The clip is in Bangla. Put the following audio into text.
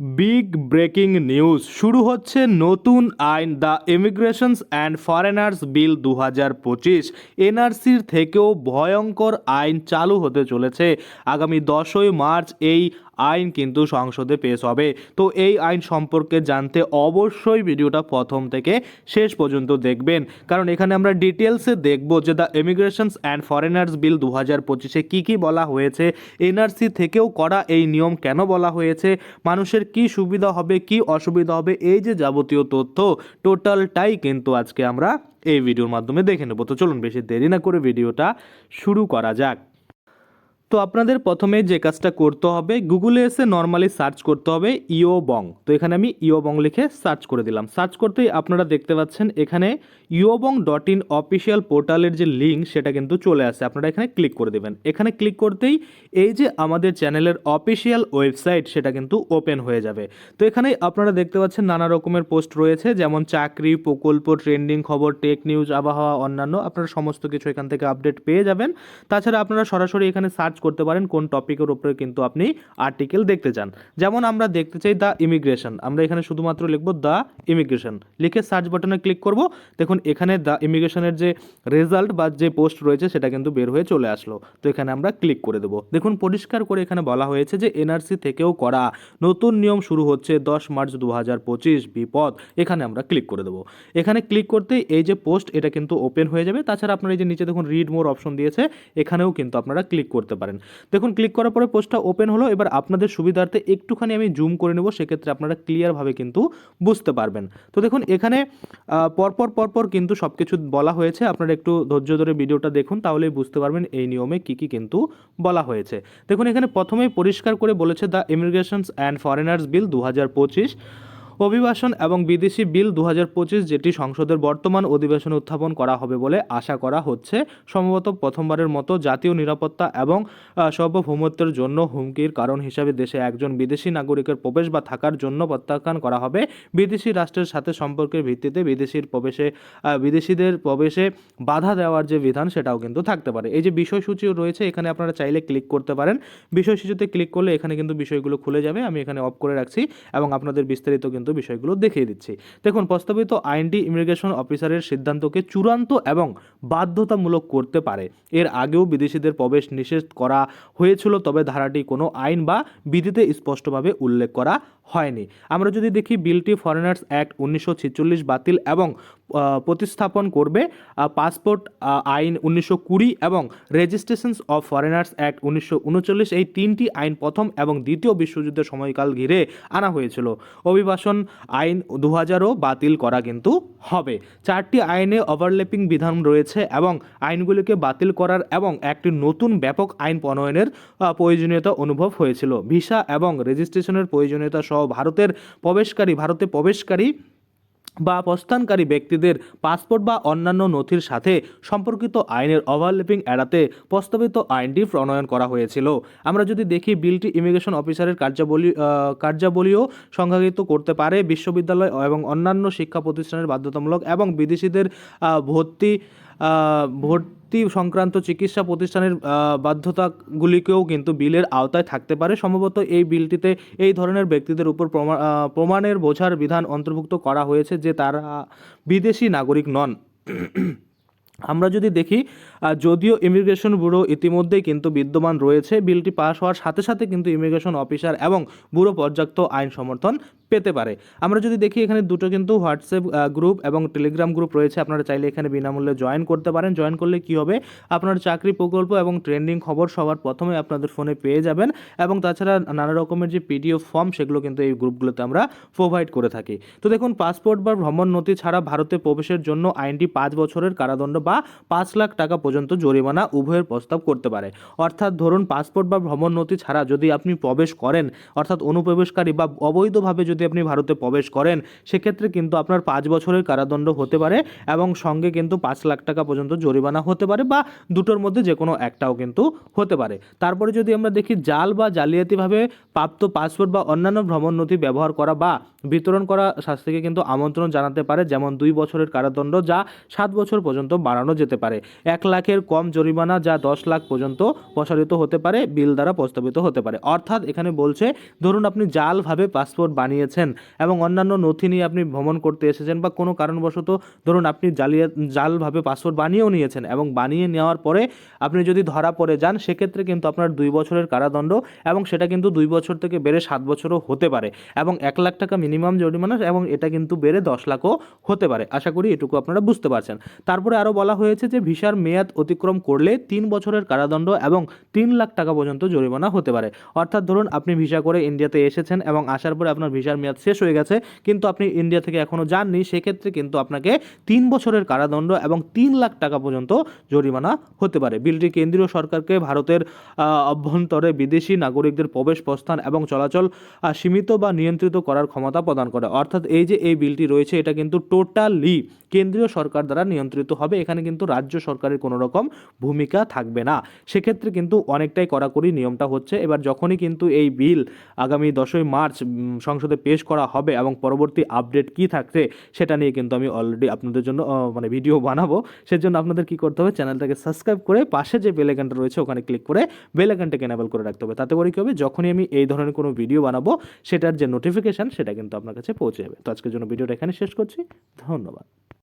Big breaking news. শুরু হচ্ছে নতুন আইন, the immigrations and foreigners bill দু হাজার পঁচিশ। এনআরসির থেকেও ভয়ঙ্কর আইন চালু হতে চলেছে। আগামী দশই মার্চ এই আইন কিন্তু সংসদে পেশ হবে। তো এই আইন সম্পর্কে জানতে অবশ্যই ভিডিওটা প্রথম থেকে শেষ পর্যন্ত দেখবেন। কারণ এখানে আমরা ডিটেলসে দেখব যে the immigrations and foreigners bill দু হাজার পঁচিশে কী কী বলা হয়েছে এনআরসি থেকেও করা এই নিয়ম কেন বলা হয়েছে, মানুষের কি সুবিধা হবে, কি অসুবিধা হবে, এই যে যাবতীয় তথ্য টোটালটাই কিন্তু আজকে আমরা এই ভিডিওর মাধ্যমে দেখে নেব। তো চলুন বেশি দেরি না করে ভিডিওটা শুরু করা যাক। তো আপনাদের প্রথমে যে কাজটা করতে হবে গুগলে এসে নর্মালি সার্চ করতে হবে ইও বং তো এখানে আমি ইও বং লিখে সার্চ করে দিলাম। সার্চ করতেই আপনারা দেখতে পাচ্ছেন, এখানে ইওবং ডট ইন অফিসিয়াল পোর্টালের যে লিঙ্ক সেটা কিন্তু চলে আসে। আপনারা এখানে ক্লিক করে দেবেন। এখানে ক্লিক করতেই এই যে আমাদের চ্যানেলের অফিসিয়াল ওয়েবসাইট সেটা কিন্তু ওপেন হয়ে যাবে। তো এখানে আপনারা দেখতে পাচ্ছেন নানা রকমের পোস্ট রয়েছে, যেমন চাকরি, প্রকল্প ট্রেন্ডিং খবর টেক নিউজ আবহাওয়া, অন্যান্য। আপনারা সমস্ত কিছু এখান থেকে আপডেট পেয়ে যাবেন। তাছাড়া আপনারা সরাসরি এখানে সার্চ করতে পারেন, কোন টপিকের উপরে কিন্তু আপনি আর্টিকেল দেখতে চান। যেমন আমরা দেখতে চাই দ্য ইমিগ্রেশন আমরা এখানে শুধুমাত্র লিখব দ্য ইমিগ্রেশন লিখে সার্চ বাটনে ক্লিক করব। দেখুন, এখানে দ্য ইমিগ্রেশনের যে রেজাল্ট বা যে পোস্ট রয়েছে, সেটা কিন্তু বের হয়ে চলে আসলো। তো এখানে আমরা ক্লিক করে দেবো। দেখুন, পরিষ্কার করে এখানে বলা হয়েছে যে এনআরসি থেকেও করা নতুন নিয়ম শুরু হচ্ছে দশ মার্চ দু হাজার পঁচিশ, বিপদ। এখানে আমরা ক্লিক করে দেবো। এখানে ক্লিক করতেই এই যে পোস্ট এটা কিন্তু ওপেন হয়ে যাবে। তাছাড়া আপনারা এই যে নিচে দেখুন রিড মোর অপশন দিয়েছে। এখানেও কিন্তু আপনারা ক্লিক করতে পারেন। দেখুন ক্লিক করার পরে পোস্টটা ওপেন হলো। এবার আপনাদের সুবিধার্থে একটুখানি আমি জুম করে নেব। সেক্ষেত্রে আপনারা ক্লিয়ারভাবে কিন্তু বুঝতে পারবেন। তো দেখুন, এখানে পরপর পরপর কিন্তু সব কিছু বলা হয়েছে। আপনারা একটু ধৈর্য ধরে ভিডিওটা দেখুন, তাহলেই বুঝতে পারবেন এই নিয়মে কী কী কিন্তু বলা হয়েছে। দেখুন, এখানে প্রথমেই পরিষ্কার করে বলেছে the immigrations and foreigners bill দু হাজার পঁচিশ। অভিবাসন এবং বিদেশি বিল দু হাজার পঁচিশ যেটি সংসদের বর্তমান অধিবেশনে উত্থাপন করা হবে বলে আশা করা হচ্ছে, সম্ভবত প্রথমবারের মতো জাতীয় নিরাপত্তা এবং সার্বভৌমত্বের জন্য হুমকির কারণ হিসাবে দেশে একজন বিদেশি নাগরিকের প্রবেশ বা থাকার জন্য প্রত্যাখ্যান করা হবে। বিদেশি রাষ্ট্রের সাথে সম্পর্কের ভিত্তিতে বিদেশির প্রবেশে বিদেশিদের প্রবেশে বাধা দেওয়ার যে বিধান সেটাও কিন্তু থাকতে পারে। এই যে বিষয়সূচিও রয়েছে, এখানে আপনারা চাইলে ক্লিক করতে পারেন। বিষয়সূচিতে ক্লিক করলে এখানে কিন্তু বিষয়গুলো খুলে যাবে, আমি এখানে অফ করে রাখছি এবং আপনাদের বিস্তারিত কিন্তু বিষয়গুলো দেখিয়ে দিচ্ছি। দেখুন, প্রস্তাবিত আইনটি ইমিগ্রেশন অফিসারের সিদ্ধান্তকে চূড়ান্ত এবং বাধ্যতামূলক করতে পারে। এর আগেও বিদেশিদের প্রবেশ নিষেধ করা হয়েছিল, তবে ধারাটি কোনো আইন বা বিধিতে স্পষ্টভাবে উল্লেখ করা হয়নি। আমরা যদি দেখি, বিলটি ফরেনার্স অ্যাক্ট উনিশশো ছেচল্লিশ বাতিল এবং প্রতিস্থাপন করবে পাসপোর্ট আইন উনিশশো কুড়ি এবং রেজিস্ট্রেশনস অফ ফরেনার্স অ্যাক্ট উনিশশো উনচল্লিশ। এই তিনটি আইন প্রথম এবং দ্বিতীয় বিশ্বযুদ্ধের সময়কাল ঘিরে আনা হয়েছিল। অভিবাসন আইন দু হাজারও বাতিল করা কিন্তু হবে। চারটি আইনে ওভারল্যাপিং বিধান রয়েছে এবং আইনগুলিকে বাতিল করার এবং একটি নতুন ব্যাপক আইন প্রণয়নের প্রয়োজনীয়তা অনুভব হয়েছিল। ভিসা এবং রেজিস্ট্রেশনের প্রয়োজনীয়তা সহ ভারতের প্রবেশকারী, ভারতে প্রবেশকারী বা প্রস্থানকারী ব্যক্তিদের পাসপোর্ট বা অন্যান্য নথির সাথে সম্পর্কিত আইনের ওভারল্যাপিং এড়াতে প্রস্তাবিত আইনটি প্রণয়ন করা হয়েছিল। আমরা যদি দেখি, বিলটি ইমিগ্রেশন অফিসারের কার্যাবলী কার্যাবলীও সংজ্ঞায়িত করতে পারে। বিশ্ববিদ্যালয় এবং অন্যান্য শিক্ষা প্রতিষ্ঠানের বাধ্যতামূলক এবং বিদেশিদের ভর্তি ভর্তি সংক্রান্ত চিকিৎসা প্রতিষ্ঠানের বাধ্যতাগুলিকেও কিন্তু বিলের আওতায় থাকতে পারে। সম্ভবত এই বিলটিতে এই ধরনের ব্যক্তিদের উপর প্রমা- প্রমাণের বোঝার বিধান অন্তর্ভুক্ত করা হয়েছে যে তারা বিদেশি নাগরিক নন। আমরা যদি দেখি যদিও ইমিগ্রেশন ব্যুরো ইতিমধ্যেই কিন্তু বিদ্যমান রয়েছে, বিলটি পাস হওয়ার সাথে সাথে কিন্তু ইমিগ্রেশন অফিসার এবং ব্যুরো পর্যাপ্ত আইন সমর্থন পেতে পারে। আমরা যদি দেখি এখানে দুটো কিন্তু হোয়াটসঅ্যাপ গ্রুপ এবং টেলিগ্রাম গ্রুপ রয়েছে, আপনারা চাইলে এখানে বিনামূল্যে জয়েন করতে পারেন। জয়েন করলে কি হবে? আপনার চাকরি প্রকল্প এবং ট্রেন্ডিং খবর সবার প্রথমে আপনাদের ফোনে পেয়ে যাবেন এবং তাছাড়া নানা রকমের যে পিডিএফ ফর্ম সেগুলো কিন্তু এই গ্রুপগুলোতে আমরা প্রোভাইড করে থাকি। তো দেখুন পাসপোর্ট বা ভ্রমণ নথি ছাড়া ভারতে প্রবেশের জন্য আইনটি পাঁচ বছরের কারাদণ্ড বা পাঁচ লাখ টাকা পর্যন্ত জরিমানা উভয়ের প্রস্তাব করতে পারে। অর্থাৎ ধরুন পাসপোর্ট বা ভ্রমণ নথি ছাড়া যদি আপনি প্রবেশ করেন, অর্থাৎ অনুপ্রবেশকারী বা অবৈধভাবে যদি যদি আপনি ভারতে প্রবেশ করেন, সেক্ষেত্রে কিন্তু আপনার পাঁচ বছরের কারাদণ্ড হতে পারে এবং সঙ্গে কিন্তু পাঁচ লাখ টাকা পর্যন্ত জরিমানা হতে পারে বা দুটোর মধ্যে যে কোনো একটাও কিন্তু হতে পারে। তারপরে যদি আমরা দেখি জাল বা জালিয়াতিভাবে প্রাপ্ত পাসপোর্ট বা অন্যান্য ভ্রমণ নথি ব্যবহার করা বা বিতরণ করা শাস্তিকে কিন্তু আমন্ত্রণ জানাতে পারে যেমন দুই বছরের কারাদণ্ড যা সাত বছর পর্যন্ত বাড়ানো যেতে পারে। এক লাখের কম জরিমানা যা দশ লাখ পর্যন্ত প্রসারিত হতে পারে, বিল দ্বারা প্রস্তাবিত হতে পারে। অর্থাৎ এখানে বলছে, ধরুন আপনি জালভাবে পাসপোর্ট বানিয়েছেন এবং অন্যান্য নথি নিয়ে আপনি ভ্রমণ করতে এসেছেন বা কোনো কারণবশত ধরুন আপনি জালিয়া, জালভাবে পাসপোর্ট বানিয়েও নিয়েছেন এবং বানিয়ে নেওয়ার পরে আপনি যদি ধরা পড়ে যান, সেক্ষেত্রে কিন্তু আপনার দুই বছরের কারাদণ্ড এবং সেটা কিন্তু দুই বছর থেকে বেড়ে সাত বছরও হতে পারে এবং এক লাখ টাকা মিনিমাম জরিমানা এবং এটা কিন্তু বেড়ে দশ লাখও হতে পারে। আশা করি এটুকু আপনারা বুঝতে পারছেন। তারপরে আরও বলা হয়েছে যে ভিসার মেয়াদ অতিক্রম করলে তিন বছরের কারাদণ্ড এবং তিন লাখ টাকা পর্যন্ত জরিমানা হতে পারে। অর্থাৎ ধরুন আপনি ভিসা করে ইন্ডিয়াতে এসেছেন এবং আসার পরে আপনার ভিসার মেয়াদ শেষ হয়ে গেছে, কিন্তু আপনি ইন্ডিয়া থেকে এখনও যাননি, সেক্ষেত্রে কিন্তু আপনাকে তিন বছরের কারাদণ্ড এবং তিন লাখ টাকা পর্যন্ত জরিমানা হতে পারে। বিলটি কেন্দ্রীয় সরকারকে ভারতের অভ্যন্তরে বিদেশি নাগরিকদের প্রবেশ প্রস্থান এবং চলাচল সীমিত বা নিয়ন্ত্রিত করার ক্ষমতা প্রদান করে। অর্থাৎ এই যে এই বিলটি রয়েছে, এটা কিন্তু টোটালি কেন্দ্রীয় সরকার দ্বারা নিয়ন্ত্রিত হবে। এখানে কিন্তু রাজ্য সরকারের কোনো রকম ভূমিকা থাকবে না। সেক্ষেত্রে কিন্তু অনেকটাই কড়াকড়ি নিয়মটা হচ্ছে। এবার যখনই কিন্তু এই বিল আগামী দশই মার্চ সংসদে পেশ করা হবে এবং পরবর্তী আপডেট কি থাকছে সেটা নিয়ে কিন্তু আমি অলরেডি আপনাদের জন্য মানে ভিডিও বানাবো। সেজন্য আপনাদের কি করতে হবে চ্যানেলটাকে সাবস্ক্রাইব করে পাশে যে বেল আইকনটা রয়েছে, ওখানে ক্লিক করে বেল আইকনটাকে এনেবল করে রাখতে হবে। তাতে করে কী হবে, যখনই আমি এই ধরনের কোনো ভিডিও বানাবো, সেটার যে নোটিফিকেশান সেটা কিন্তু আপনার কাছে পৌঁছে যাবে। তো আজকের জন্য ভিডিওটা এখানে শেষ করছি। ধন্যবাদ।